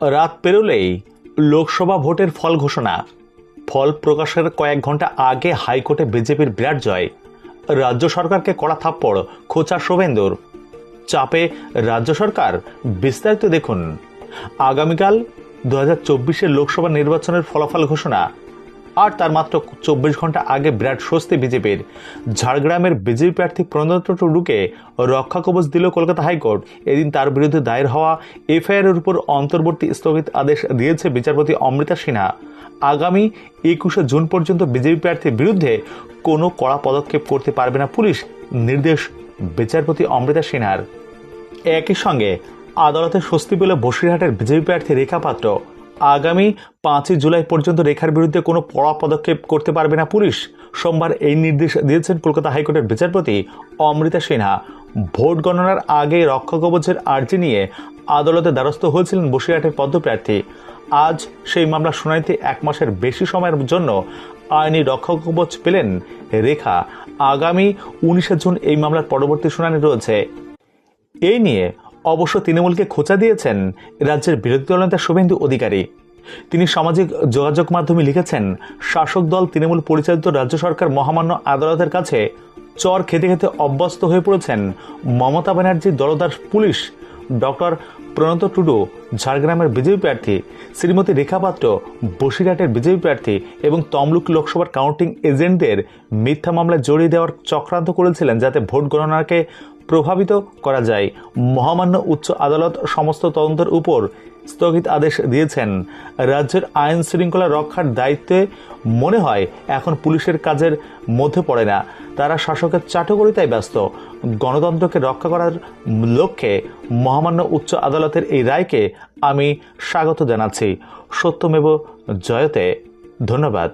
রাত পেরোলেই লোকসভা ভোটের ফল ঘোষণা। ফল প্রকাশের কয়েক ঘণ্টা আগে হাইকোর্টে বিজেপির বিরাট জয়। রাজ্য সরকারকে কড়া থাপ্পড়, খোঁচা শোভেন্দুর। চাপে রাজ্য সরকার, বিস্তারিত দেখুন। আগামীকাল দু হাজার লোকসভা নির্বাচনের ফলাফল ঘোষণা। আর তার মাত্র চব্বিশ ঘণ্টা আগে বিরাট স্বস্তি বিজেপির। ঝাড়গ্রামের বিজেপি প্রার্থী প্রণত টুডুকে রক্ষা কবচ দিল কলকাতা হাইকোর্ট। এদিন তার বিরুদ্ধে দায়ের হওয়া এফআইআর উপর অন্তর্বর্তী স্থগিত আদেশ দিয়েছে বিচারপতি অমৃতা সিনহা। আগামী একুশে জুন পর্যন্ত বিজেপি প্রার্থীর বিরুদ্ধে কোনো কড়া পদক্ষেপ করতে পারবে না পুলিশ, নির্দেশ বিচারপতি অমৃতা সিনহার। একই সঙ্গে আদালতে স্বস্তি পেল বসিরহাটের বিজেপি প্রার্থী রেখা পাত্র। আগামী পাঁচই জুলাই পর্যন্ত রেখার বিরুদ্ধে কোনো পড়া পদক্ষেপ করতে পারবে না পুলিশ। সোমবার এই নির্দেশ দিয়েছেন কলকাতা হাইকোর্টের বিচারপতি অমৃতা সিনহা। ভোট গণনার আগে রক্ষা কবচের আর্জি নিয়ে আদালতে দ্বারস্থ হয়েছিলেন বসিরহাটের পদপ্রার্থী। আজ সেই মামলা শুনানিতে এক মাসের বেশি সময়ের জন্য আইনি রক্ষা কবচ পেলেন রেখা। আগামী উনিশে জুন এই মামলার পরবর্তী শুনানি রয়েছে। এই নিয়ে অবশ্য তৃণমূলকে খোঁচা দিয়েছেন রাজ্যের বিরোধী দলনেতা শুভেন্দু অধিকারী। তিনি সামাজিক যোগাযোগ মাধ্যমে লিখেছেন, শাসক দল তৃণমূল পরিচালিত রাজ্য সরকার মহামান্য আদালতের কাছে চর খেতে খেতে অভ্যস্ত হয়ে পড়েছেন মমতা ব্যানার্জির দলদার পুলিশ। ডক্টর প্রণত টুডু, ঝাড়গ্রামের বিজেপি প্রার্থী, শ্রীমতী রেখা পাত্র, বসিরহাটের বিজেপি প্রার্থী এবং তমলুক লোকসভার কাউন্টিং এজেন্টদের মিথ্যা মামলায় জড়িয়ে দেওয়ার চক্রান্ত করেছিলেন যাতে ভোট গণনাকে প্রভাবিত করা যায়। মহামান্য উচ্চ আদালত সমস্ত তদন্তের উপর স্থগিত আদেশ দিয়েছেন। রাজ্যের আইন শৃঙ্খলা রক্ষার দায়িত্বে মনে হয় এখন পুলিশের কাজের মধ্যে পড়ে না। তারা শাসকের চাটকরিতায় ব্যস্ত। গণতন্ত্রকে রক্ষা করার লক্ষ্যে মহামান্য উচ্চ আদালতের এই রায়কে আমি স্বাগত জানাচ্ছি। সত্যমেব জয়তে ধন্যবাদ।